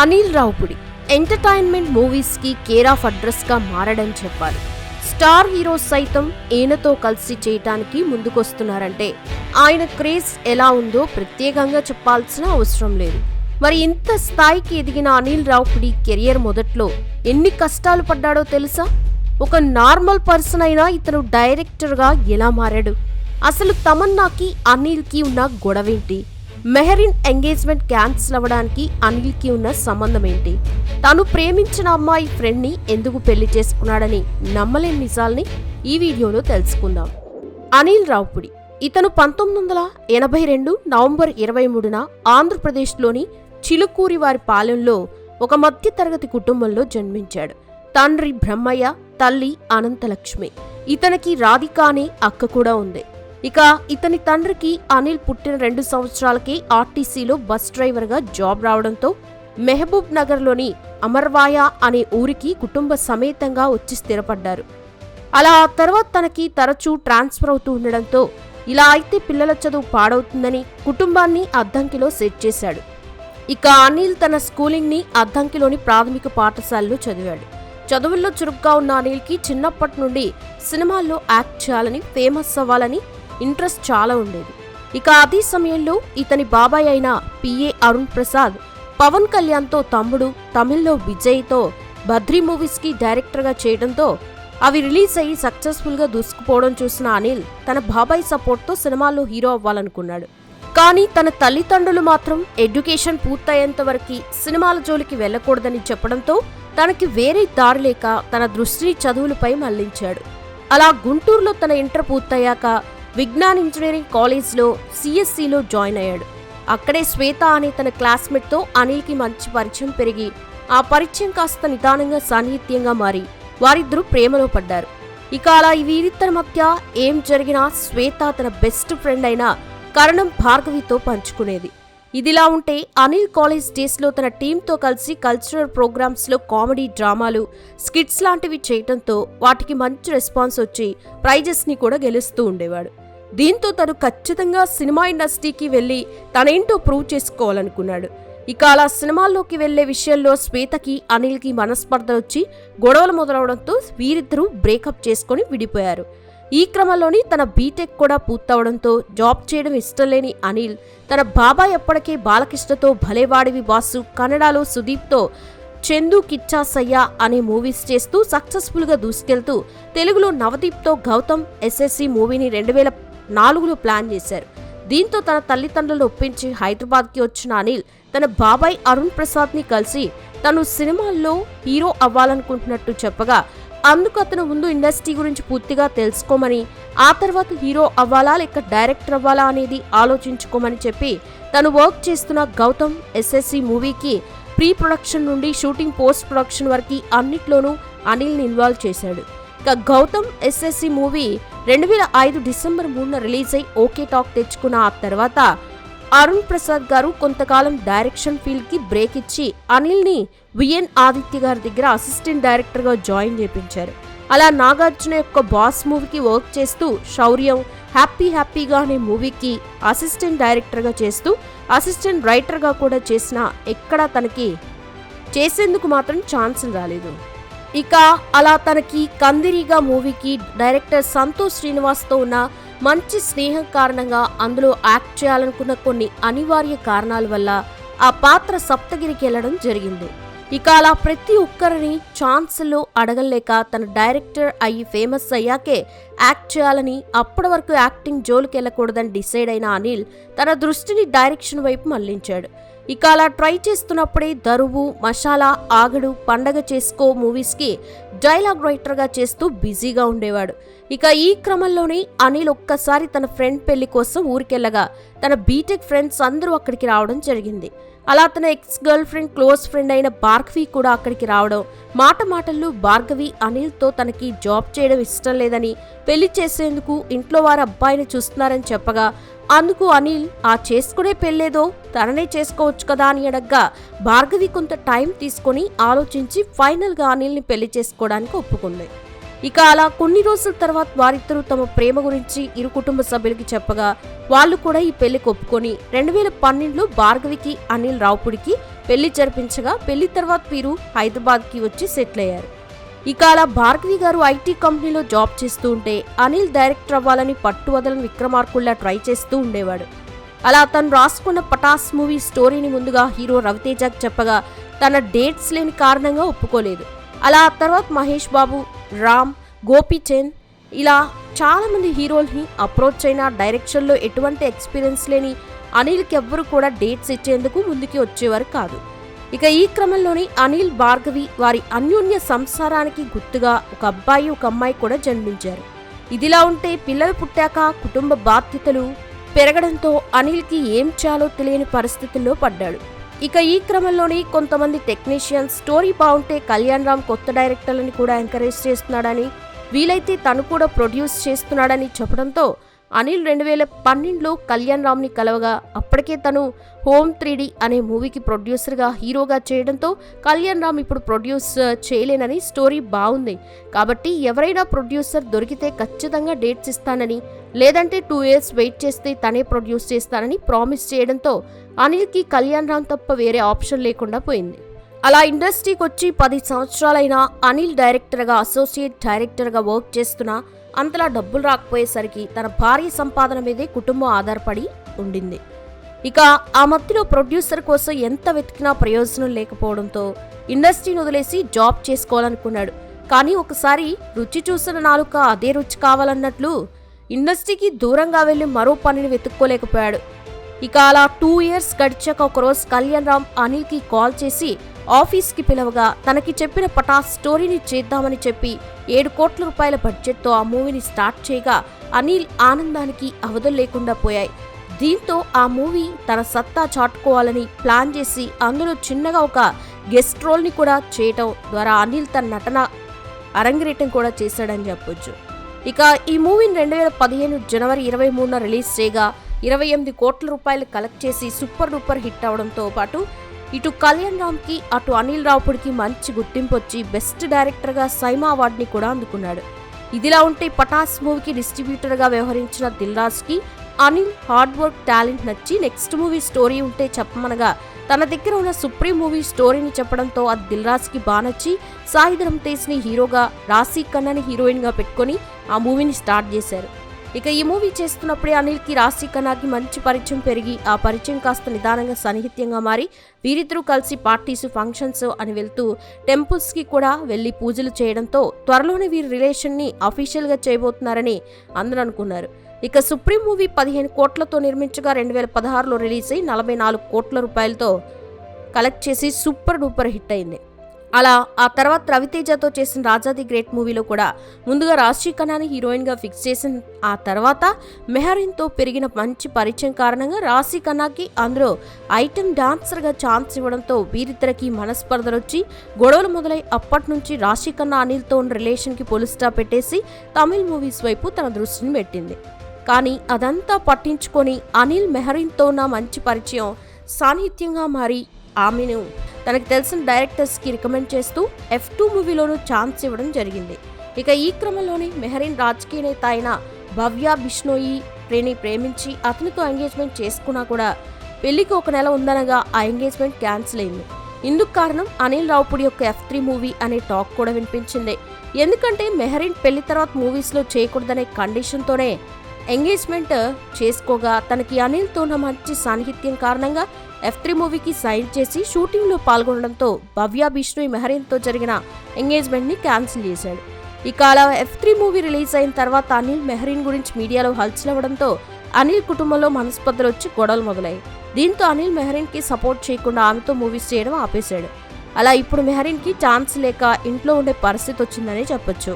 Anil Ravipudi entertainment మూవీస్కి care of అడ్రస్గా మారడం చెప్పాలి స్టార్ హీరోస్ సైతం ఈయనతో కలిసి చేయటానికి ముందుకొస్తున్నారంటే ఆయన క్రేజ్ ఎలా ఉందో ప్రత్యేకంగా చెప్పాల్సిన అవసరం లేదు. మరి ఇంత స్థాయికి ఎదిగిన అనిల్ రావుపుడి కెరియర్ మొదట్లో ఎన్ని కష్టాలు పడ్డాడో తెలుసా? ఒక నార్మల్ పర్సన్ అయినా ఇతను డైరెక్టర్గా ఎలా మారాడు? అసలు తమన్నాకి అనిల్కి ఉన్న గొడవేంటి? మెహరిన్ ఎంగేజ్మెంట్ క్యాన్సిల్ అవ్వడానికి అనిల్కి ఉన్న సంబంధం ఏంటి తను ప్రేమించిన అమ్మాయి ఫ్రెండ్ని ఎందుకు పెళ్ళి చేసుకున్నాడని నమ్మలేని నిజాల్ని ఈ వీడియోలో తెలుసుకుందాం. అనిల్ రావుపుడి. ఇతను పంతొమ్మిది వందల ఎనభై రెండు నవంబర్ ఇరవై మూడున ఆంధ్రప్రదేశ్లోని చిలుకూరి వారి పాలెంలో ఒక మధ్యతరగతి కుటుంబంలో జన్మించాడు. తండ్రి బ్రహ్మయ్య తల్లి అనంతలక్ష్మి. ఇతనికి రాధిక అనే అక్క కూడా ఉంది. ఇక ఇతని తండ్రికి అనిల్ పుట్టిన రెండు సంవత్సరాలకి ఆర్టీసీలో బస్ డ్రైవర్గా జాబ్ రావడంతో మెహబూబ్ నగర్లోని అమర్వాయ అనే ఊరికి కుటుంబ సమేతంగా వచ్చి స్థిరపడ్డారు. అలా ఆ తర్వాత తనకి తరచూ ట్రాన్స్ఫర్ అవుతూ ఉండడంతో ఇలా అయితే పిల్లల చదువు పాడవుతుందని కుటుంబాన్ని అద్దంకిలో సెట్ చేశాడు. ఇక అనిల్ తన స్కూలింగ్ని అద్దంకిలోని ప్రాథమిక పాఠశాలలో చదివాడు. చదువుల్లో చురుగ్గా ఉన్న అనిల్కి చిన్నప్పటి నుండి సినిమాల్లో యాక్ట్ చేయాలని ఫేమస్ అవ్వాలని ఇంట్రెస్ట్ చాలా ఉండేది. ఇక అదే సమయంలో ఇతని బాబాయ్ అయిన పిఏ అరుణ్ ప్రసాద్ పవన్ కళ్యాణ్తో తమ్ముడు తమిళ్ళో విజయ్తో బద్రీ మూవీస్కి డైరెక్టర్గా చేయడంతో అవి రిలీజ్ అయ్యి సక్సెస్ఫుల్గా దూసుకుపోవడం చూసిన అనిల్ తన బాబాయ్ సపోర్ట్తో సినిమాల్లో హీరో అవ్వాలనుకున్నాడు. కానీ తన తల్లిదండ్రులు మాత్రం ఎడ్యుకేషన్ పూర్తయ్యేంత వరకు సినిమాల జోలికి వెళ్ళకూడదని చెప్పడంతో తనకి వేరే దారి లేక తన దృష్టిని చదువులపై మళ్ళించాడు. అలా గుంటూరులో తన ఇంటర్ పూర్తయ్యాక విజ్ఞాన్ ఇంజనీరింగ్ కాలేజ్లో సిఎస్సిలో జాయిన్ అయ్యాడు. అక్కడే శ్వేత అనే తన క్లాస్మేట్తో అనిల్కి మంచి పరిచయం పెరిగి ఆ పరిచయం కాస్త నిదానంగా సాన్నిహిత్యంగా మారి వారిద్దరూ ప్రేమలో పడ్డారు. ఇక అలా వీరిద్దరి మధ్య ఏం జరిగినా శ్వేత తన బెస్ట్ ఫ్రెండ్ అయిన కరణం భార్గవితో పంచుకునేది. ఇదిలా ఉంటే అనిల్ కాలేజ్ డేస్లో తన టీంతో కలిసి కల్చరల్ ప్రోగ్రామ్స్లో కామెడీ డ్రామాలు స్కిట్స్ లాంటివి చేయటంతో వాటికి మంచి రెస్పాన్స్ వచ్చి ప్రైజెస్ని కూడా గెలుస్తూ ఉండేవాడు. దీంతో తను ఖచ్చితంగా సినిమా ఇండస్ట్రీకి వెళ్ళి తనేంటో ప్రూవ్ చేసుకోవాలనుకున్నాడు. ఇక అలా సినిమాల్లోకి వెళ్ళే విషయంలో శ్వేతకి అనిల్కి మనస్పర్ధ వచ్చి గొడవలు మొదలవడంతో వీరిద్దరూ బ్రేకప్ చేసుకొని విడిపోయారు. ఈ క్రమంలోని తన బీటెక్ కూడా పూర్తవడంతో జాబ్ చేయడం ఇష్టం లేని అనిల్ తన బాబాయ్ ఎప్పటికే బాలకృష్ణతో భలేవాడివి వాసు కన్నడలో సుదీప్తో చందు కిచ్చా సయ్య అనే మూవీస్ చేస్తూ సక్సెస్ఫుల్గా దూసుకెళ్తూ తెలుగులో నవదీప్తో గౌతమ్ ఎస్ఎస్సి మూవీని రెండు వేల నాలుగులో ప్లాన్ చేశారు. దీంతో తన తల్లిదండ్రులను ఒప్పించి హైదరాబాద్కి వచ్చిన అనిల్ తన బాబాయ్ అరుణ్ ప్రసాద్ని కలిసి తను సినిమాల్లో హీరో అవ్వాలనుకుంటున్నట్టు చెప్పగా అందుకు అతను ముందు ఇండస్ట్రీ గురించి పూర్తిగా తెలుసుకోమని ఆ తర్వాత హీరో అవ్వాలా లేక డైరెక్టర్ అవ్వాలా అనేది ఆలోచించుకోమని చెప్పి తను వర్క్ చేస్తున్న గౌతమ్ ఎస్ఎస్సి మూవీకి ప్రీ ప్రొడక్షన్ నుండి షూటింగ్ పోస్ట్ ప్రొడక్షన్ వరకు అన్నిట్లోనూ అనిల్ని ఇన్వాల్వ్ చేశాడు. ఇక గౌతమ్ ఎస్ఎస్సి మూవీ రెండు వేల ఐదు డిసెంబర్ మూడున రిలీజ్ అయి ఓకే టాక్ తెచ్చుకున్న ఆ తర్వాత అరుణ్ ప్రసాద్ గారు కొంతకాలం డైరెక్షన్ ఫీల్డ్కి బ్రేక్ ఇచ్చి అనిల్ని విఎన్ ఆదిత్య గారి దగ్గర అసిస్టెంట్ డైరెక్టర్గా జాయిన్ చేపించారు. అలా నాగార్జున యొక్క బాస్ మూవీకి వర్క్ చేస్తూ శౌర్యం హ్యాపీ హ్యాపీగా అనే మూవీకి అసిస్టెంట్ డైరెక్టర్గా చేస్తూ అసిస్టెంట్ రైటర్గా కూడా చేసిన ఎక్కడా తనకి చేసేందుకు మాత్రం ఛాన్స్ రాలేదు. ఇక అలా తనకి కందిరిగా మూవీకి డైరెక్టర్ సంతోష్ శ్రీనివాస్తో ఉన్న మంచి స్నేహం కారణంగా అందులో యాక్ట్ చేయాలనుకున్న కొన్ని అనివార్య కారణాల వల్ల ఆ పాత్ర సప్తగిరికి వెళ్ళడం జరిగింది. ఇక అలా ప్రతి ఒక్కరిని ఛాన్స్లో అడగలేక తన డైరెక్టర్ అయ్యి ఫేమస్ అయ్యాకే యాక్ట్ చేయాలని అప్పటి వరకు యాక్టింగ్ జోలికి వెళ్ళకూడదని డిసైడ్ అయిన అనిల్ తన దృష్టిని డైరెక్షన్ వైపు మళ్ళించాడు. ఇక అలా ట్రై చేస్తున్నప్పుడే దరువు మసాలా ఆగడు పండగ చేసుకో మూవీస్కి డైలాగ్ రైటర్గా చేస్తూ బిజీగా ఉండేవాడు. ఇక ఈ క్రమంలోనే అనిల్ ఒక్కసారి తన ఫ్రెండ్ పెళ్ళి కోసం ఊరికెళ్ళగా తన బీటెక్ ఫ్రెండ్స్ అందరూ అక్కడికి రావడం జరిగింది. అలా తన ex girl friend close friend అయిన భార్గవి కూడా అక్కడికి రావడం. మాట మాటల్లో భార్గవి అనిల్తో తనకి జాబ్ చేయడం ఇష్టం లేదని పెళ్ళి చేసేందుకు ఇంట్లో వారు అబ్బాయిని చూస్తున్నారని చెప్పగా అందుకు అనిల్ ఆ చేసుకునే పెళ్ళేదో తననే చేసుకోవచ్చు కదా అని అడగ్గా భార్గవి కొంత టైం తీసుకొని ఆలోచించి ఫైనల్గా అనిల్ని పెళ్ళి చేసుకోవడానికి ఒప్పుకుంది. ఇక అలా కొన్ని రోజుల తర్వాత వారిద్దరూ తమ ప్రేమ గురించి ఇరు కుటుంబ సభ్యులకి చెప్పగా వాళ్ళు కూడా ఈ పెళ్ళి ఒప్పుకొని రెండు వేల పన్నెండులో భార్గవికి అనిల్ రావుపుడికి పెళ్ళి జరిపించగా పెళ్ళి తర్వాత వీరు హైదరాబాద్కి వచ్చి సెటిల్ అయ్యారు. ఇక అలా భార్గవి గారు ఐటీ కంపెనీలో జాబ్ చేస్తూ ఉంటే అనిల్ డైరెక్టర్ అవ్వాలని పట్టు వదలని విక్రమార్కుల్లా ట్రై చేస్తూ ఉండేవాడు. అలా తను రాసుకున్న పటాస్ మూవీ స్టోరీని ముందుగా హీరో రవితేజకి చెప్పగా తన డేట్స్ లేని కారణంగా ఒప్పుకోలేదు. అలా ఆ తర్వాత మహేష్ బాబు రామ్ గోపీచంద్ ఇలా చాలామంది హీరోల్ని అప్రోచ్ అయిన డైరెక్షన్లో ఎటువంటి ఎక్స్పీరియన్స్ లేని అనిల్కి ఎవ్వరు కూడా డేట్స్ ఇచ్చేందుకు ముందుకి వచ్చేవారు కాదు. ఇక ఈ క్రమంలోనే అనిల్ భార్గవి వారి అన్యోన్య సంసారానికి గుర్తుగా ఒక అబ్బాయి ఒక అమ్మాయి కూడా జన్మించారు. ఇదిలా ఉంటే పిల్లలు పుట్టాక కుటుంబ బాధ్యతలు పెరగడంతో అనిల్కి ఏం చేయాలో తెలియని పరిస్థితుల్లో పడ్డాడు. ఇక ఈ క్రమంలోనే కొంతమంది టెక్నీషియన్స్ స్టోరీ బాగుంటే కళ్యాణ్ రామ్ కొత్త డైరెక్టర్లని కూడా ఎంకరేజ్ చేస్తున్నాడని వీలైతే తను కూడా ప్రొడ్యూస్ చేస్తున్నాడని చెప్పడంతో అనిల్ రెండు వేల పన్నెండులో కళ్యాణ్ రామ్ని కలవగా అప్పటికే తను హోమ్ త్రీడీ అనే మూవీకి ప్రొడ్యూసర్గా హీరోగా చేయడంతో కళ్యాణ్ రామ్ ఇప్పుడు ప్రొడ్యూస్ చేయలేనని స్టోరీ బాగుంది. కాబట్టి ఎవరైనా ప్రొడ్యూసర్ దొరికితే ఖచ్చితంగా డేట్స్ ఇస్తానని లేదంటే టూ ఇయర్స్ వెయిట్ చేస్తే తనే ప్రొడ్యూస్ చేస్తానని ప్రామిస్ చేయడంతో అనిల్కి కళ్యాణ్ రామ్ తప్ప వేరే ఆప్షన్ లేకుండా పోయింది. అలా ఇండస్ట్రీకి వచ్చి పది సంవత్సరాలైనా అనిల్ డైరెక్టర్గా అసోసియేట్ డైరెక్టర్గా వర్క్ చేస్తున్నా అంతలా డబ్బులు రాకపోయేసరికి తన భార్య సంపాదన మీదే కుటుంబం ఆధారపడి ఉండింది. ఇక ఆ మధ్యలో ప్రొడ్యూసర్ కోసం ఎంత వెతికినా ప్రయోజనం లేకపోవడంతో ఇండస్ట్రీని వదిలేసి జాబ్ చేసుకోవాలనుకున్నాడు. కానీ ఒకసారి రుచి చూసిన నాలుక అదే రుచి కావాలన్నట్లు ఇండస్ట్రీకి దూరంగా వెళ్ళి మరో పనిని వెతుక్కోలేకపోయాడు. ఇక అలా టూ ఇయర్స్ గడిచాక ఒకరోజు కళ్యాణ్ రామ్ అనిల్కి కాల్ చేసి ఆఫీస్కి పిలవగా తనకి చెప్పిన పటా స్టోరీని చేద్దామని చెప్పి ఏడు కోట్ల రూపాయల బడ్జెట్తో ఆ మూవీని స్టార్ట్ చేయగా అనిల్ ఆనందానికి అవధులు లేకుండా పోయాయి. దీంతో ఆ మూవీ తన సత్తా చాటుకోవాలని ప్లాన్ చేసి అందులో చిన్నగా ఒక గెస్ట్ రోల్ని కూడా చేయటం ద్వారా అనిల్ తన నటన అరంగేటం కూడా చేశాడని చెప్పొచ్చు. ఇక ఈ మూవీని రెండు వేల పదిహేను జనవరి ఇరవై మూడున రిలీజ్ చేయగా ఇరవై ఎనిమిది కోట్ల రూపాయలు కలెక్ట్ చేసి సూపర్ డూపర్ హిట్ అవడంతో పాటు ఇటు కళ్యాణ్ రామ్కి అటు అనిల్ రావుపుడికి మంచి గుర్తింపు వచ్చి బెస్ట్ డైరెక్టర్గా సైమా అవార్డుని కూడా అందుకున్నాడు. ఇదిలా ఉంటే పటాస్ మూవీకి డిస్ట్రిబ్యూటర్గా వ్యవహరించిన దిల్రాజ్కి అనిల్ హార్డ్ వర్క్ టాలెంట్ నచ్చి నెక్స్ట్ మూవీ స్టోరీ ఉంటే చెప్పమనగా తన దగ్గర ఉన్న సుప్రీం మూవీ స్టోరీని చెప్పడంతో అది దిల్రాజ్కి బానొచ్చి సాయిధరం తేజ్ని హీరోగా రాశీ హీరోయిన్ హీరోయిన్గా పెట్టుకొని ఆ మూవీని స్టార్ట్ చేశారు. ఇక ఈ మూవీ చేస్తున్నప్పుడే అనిల్కి రాశి ఖన్నాకి మంచి పరిచయం పెరిగి ఆ పరిచయం కాస్త నిదానంగా సన్నిహిత్యంగా మారి వీరిద్దరూ కలిసి పార్టీస్ ఫంక్షన్స్ అని వెళ్తూ టెంపుల్స్కి కూడా వెళ్ళి పూజలు చేయడంతో త్వరలోనే వీరి రిలేషన్ని అఫీషియల్గా చేయబోతున్నారని అందరూ అనుకున్నారు. ఇక సుప్రీం మూవీ పదిహేను కోట్లతో నిర్మించగా రెండు వేల పదహారులో రిలీజ్ అయి నలభై నాలుగు కోట్ల రూపాయలతో కలెక్ట్ చేసి సూపర్ డూపర్ హిట్ అయింది. అలా ఆ తర్వాత రవితేజతో చేసిన రాజాది గ్రేట్ మూవీలో కూడా ముందుగా రాశి ఖన్నాని హీరోయిన్గా ఫిక్స్ చేసిన ఆ తర్వాత మెహరీన్తో పెరిగిన మంచి పరిచయం కారణంగా రాశి ఖన్నాకి అందులో ఐటమ్ డాన్సర్గా ఛాన్స్ ఇవ్వడంతో వీరిద్దరికి మనస్పర్ధలు వచ్చి గొడవలు మొదలై అప్పటి నుంచి రాశి ఖన్నా అనిల్తో ఉన్న రిలేషన్కి పొలుస్టా పెట్టేసి తమిళ్ మూవీస్ వైపు తన దృష్టిని పెట్టింది. కానీ అదంతా పట్టించుకొని అనిల్ మెహరీన్తో ఉన్న మంచి పరిచయం సాన్నిహిత్యంగా మారి ఆమెను తనకు తెలిసిన డైరెక్టర్స్కి రికమెండ్ చేస్తూ ఎఫ్ టూ మూవీలోనూ ఛాన్స్ ఇవ్వడం జరిగింది. ఇక ఈ క్రమంలోనే మెహరీన్ రాజకీయ నేత అయిన భవ్య బిష్ణోయి ప్రేని ప్రేమించి అతనితో ఎంగేజ్మెంట్ చేసుకున్నా కూడా పెళ్ళికి ఒక నెల ఉందనగా ఆ ఎంగేజ్మెంట్ క్యాన్సిల్ అయింది. ఇందుకు కారణం అనిల్ రావుపుడి యొక్క ఎఫ్ త్రీ మూవీ అనే టాక్ కూడా వినిపించింది. ఎందుకంటే మెహరీన్ పెళ్ళి తర్వాత మూవీస్లో చేయకూడదనే కండిషన్తోనే ఎంగేజ్మెంట్ చేసుకోగా తనకి అనిల్తో మంచి సాన్నిహిత్యం కారణంగా ఎఫ్ త్రీ మూవీకి సైన్ చేసి షూటింగ్లో పాల్గొనడంతో భవ్య బిష్ణు మెహరీన్తో జరిగిన ఎంగేజ్మెంట్ని క్యాన్సిల్ చేశాడు. ఇక అలా ఎఫ్ త్రీ మూవీ రిలీజ్ అయిన తర్వాత అనిల్ మెహరీన్ గురించి మీడియాలో హల్చలవడంతో అనిల్ కుటుంబంలో మనస్పర్ధలు వచ్చి గొడవలు మొదలయ్యాయి. దీంతో అనిల్ మెహరీన్కి సపోర్ట్ చేయకుండా ఆమెతో మూవీస్ చేయడం ఆపేశాడు. అలా ఇప్పుడు మెహరీన్కి ఛాన్స్ లేక ఇంట్లో ఉండే పరిస్థితి వచ్చిందని చెప్పొచ్చు.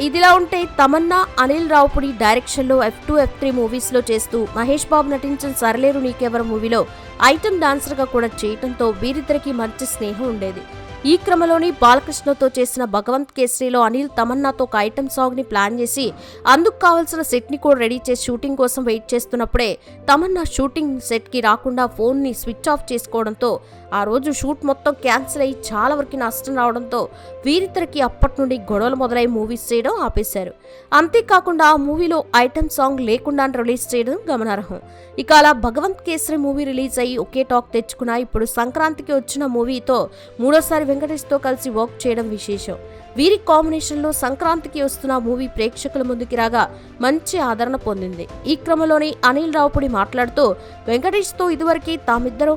ఇదిలా ఉంటే తమన్నా అనిల్ రావుపుడి డైరెక్షన్లో ఎఫ్ టూ ఎఫ్ త్రీ మూవీస్లో చేస్తూ మహేష్ బాబు నటించిన సరలేరు నీకెవరు మూవీలో ఐటమ్ డాన్సర్గా కూడా చేయటంతో వీరిద్దరికి మంచి స్నేహం ఉండేది. ఈ క్రమంలోని బాలకృష్ణతో చేసిన భగవంత్ కేసరిలో అనిల్ తమన్నాతో ఒక ఐటమ్ సాంగ్ని ప్లాన్ చేసి అందుకు కావాల్సిన సెట్ని కూడా రెడీ చేసి షూటింగ్ కోసం వెయిట్ చేస్తున్నప్పుడే తమన్నా షూటింగ్ సెట్కి రాకుండా ఫోన్ని స్విచ్ ఆఫ్ చేసుకోవడంతో ఆ రోజు షూట్ మొత్తం క్యాన్సిల్ అయ్యి చాలా వరకు నష్టం రావడంతో వీరిద్దరికి అప్పటి నుండి గొడవలు మొదలై మూవీస్ చేయడం ఆపేశారు. అంతేకాకుండా ఆ మూవీలో ఐటమ్ సాంగ్ లేకుండా రిలీజ్ చేయడం గమనార్హం. ఇక అలా భగవంత్ కేసరి మూవీ రిలీజ్ అయ్యి ఒకే టాక్ తెచ్చుకున్న ఇప్పుడు సంక్రాంతికి వచ్చిన మూవీతో మూడోసారి వెంకటేష్తో కలిసి వర్క్ చేయడం విశేషం. వీరి కాంబినేషన్లో సంక్రాంతికి వస్తున్న మూవీ ప్రేక్షకుల ముందుకి రాగా మంచి ఆదరణ పొందింది. ఈ క్రమంలోనే అనిల్ రావుపుడి మాట్లాడుతూ వెంకటేష్తో ఇదివరకే తామిద్దరూ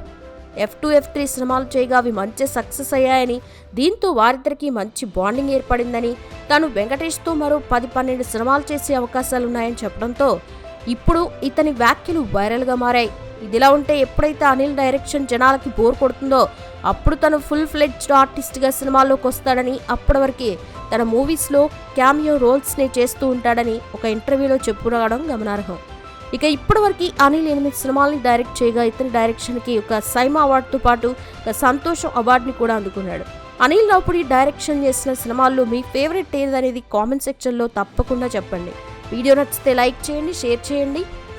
ఎఫ్ టూ ఎఫ్ త్రీ సినిమాలు చేయగా అవి మంచి సక్సెస్ అయ్యాయని దీంతో వారిద్దరికీ మంచి బాండింగ్ ఏర్పడిందని తాను వెంకటేష్తో మరో పది పన్నెండు సినిమాలు చేసే అవకాశాలున్నాయని చెప్పడంతో ఇప్పుడు ఇతని వ్యాఖ్యలు వైరల్గా మారాయి. ఇదిలా ఉంటే ఎప్పుడైతే అనిల్ డైరెక్షన్ జనాలకి బోర్ కొడుతుందో అప్పుడు తను ఫుల్ ఫ్లెడ్జ్డ్ ఆర్టిస్ట్గా సినిమాల్లోకి వస్తాడని అప్పటి వరకే తన మూవీస్లో క్యామియో రోల్స్ని చేస్తూ ఉంటాడని ఒక ఇంటర్వ్యూలో చెప్పుకోవడం గమనార్హం. ఇక ఇప్పటివరకు అనిల్ ఎనిమిది సినిమాల్ని డైరెక్ట్ చేయగా ఇతని డైరెక్షన్కి ఒక సైమా అవార్డుతో పాటు ఒక సంతోషం అవార్డుని కూడా అందుకున్నాడు. అనిల్ రావుడి డైరెక్షన్ చేసిన సినిమాల్లో మీ ఫేవరెట్ ఏదనేది కామెంట్ సెక్షన్లో తప్పకుండా చెప్పండి. వీడియో నచ్చితే లైక్ చేయండి షేర్ చేయండి.